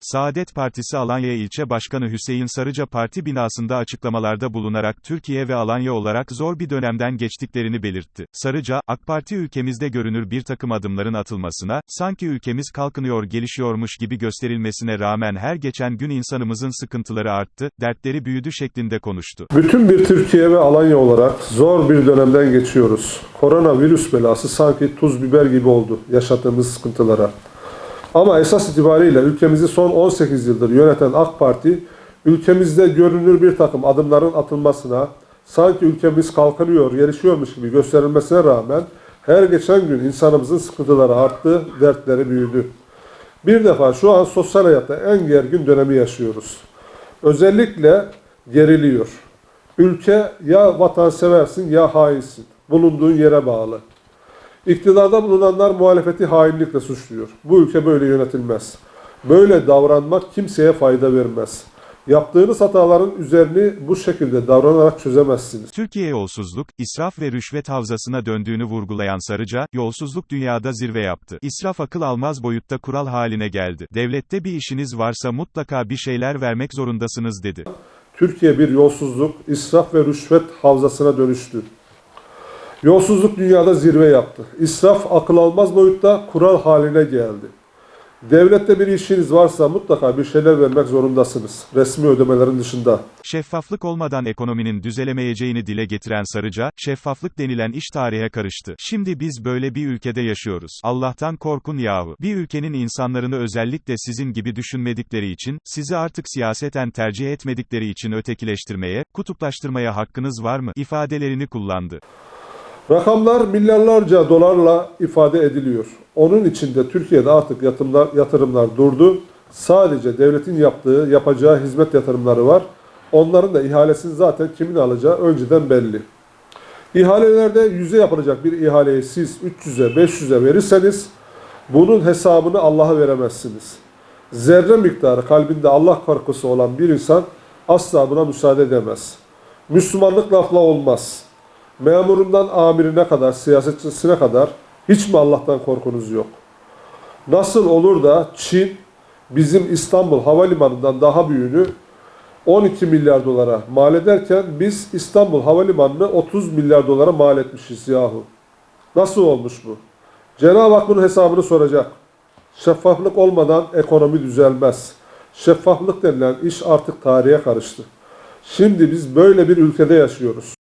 Saadet Partisi Alanya İlçe Başkanı Hüseyin Sarıca parti binasında açıklamalarda bulunarak Türkiye ve Alanya olarak zor bir dönemden geçtiklerini belirtti. Sarıca, AK Parti ülkemizde görünür bir takım adımların atılmasına, sanki ülkemiz kalkınıyor gelişiyormuş gibi gösterilmesine rağmen her geçen gün insanımızın sıkıntıları arttı, dertleri büyüdü şeklinde konuştu. Bütün bir Türkiye ve Alanya olarak zor bir dönemden geçiyoruz. Koronavirüs belası sanki tuz biber gibi oldu yaşadığımız sıkıntılara. Ama esas itibariyle ülkemizi son 18 yıldır yöneten AK Parti, ülkemizde görünür bir takım adımların atılmasına, sanki ülkemiz kalkınıyor, gelişiyormuş gibi gösterilmesine rağmen her geçen gün insanımızın sıkıntıları arttı, dertleri büyüdü. Bir defa şu an sosyal hayatta en gergin dönemi yaşıyoruz. Özellikle geriliyor. Ülke ya vatanseversin ya hainsin. Bulunduğun yere bağlı. İktidarda bulunanlar muhalefeti hainlikle suçluyor. Bu ülke böyle yönetilmez. Böyle davranmak kimseye fayda vermez. Yaptığınız hataların üzerini bu şekilde davranarak çözemezsiniz. Türkiye yolsuzluk, israf ve rüşvet havzasına döndüğünü vurgulayan Sarıca, yolsuzluk dünyada zirve yaptı. İsraf akıl almaz boyutta kural haline geldi. Devlette bir işiniz varsa mutlaka bir şeyler vermek zorundasınız dedi. Türkiye bir yolsuzluk, israf ve rüşvet havzasına dönüştü. Yolsuzluk dünyada zirve yaptı. İsraf akıl almaz boyutta kural haline geldi. Devlette bir işiniz varsa mutlaka bir şeyler vermek zorundasınız. Resmi ödemelerin dışında. Şeffaflık olmadan ekonominin düzelemeyeceğini dile getiren Sarıca, şeffaflık denilen iş tarihe karıştı. Şimdi biz böyle bir ülkede yaşıyoruz. Allah'tan korkun yahu. Bir ülkenin insanlarını özellikle sizin gibi düşünmedikleri için, sizi artık siyaseten tercih etmedikleri için ötekileştirmeye, kutuplaştırmaya hakkınız var mı? ifadelerini kullandı. Rakamlar milyarlarca dolarla ifade ediliyor. Onun içinde Türkiye'de artık yatırımlar, yatırımlar durdu. Sadece devletin yaptığı, yapacağı hizmet yatırımları var. Onların da ihalesini zaten kimin alacağı önceden belli. İhalelerde yüze yapılacak bir ihaleyi siz 300'e 500'e verirseniz bunun hesabını Allah'a veremezsiniz. Zerre miktarı kalbinde Allah korkusu olan bir insan asla buna müsaade edemez. Müslümanlık lafla olmaz. Memurundan amirine kadar, siyasetçisine kadar hiç mi Allah'tan korkunuz yok? Nasıl olur da Çin bizim İstanbul Havalimanı'ndan daha büyüğünü 12 milyar dolara mal ederken biz İstanbul Havalimanı'nı 30 milyar dolara mal etmişiz yahu. Nasıl olmuş bu? Cenab-ı Hak bunun hesabını soracak. Şeffaflık olmadan ekonomi düzelmez. Şeffaflık denilen iş artık tarihe karıştı. Şimdi biz böyle bir ülkede yaşıyoruz.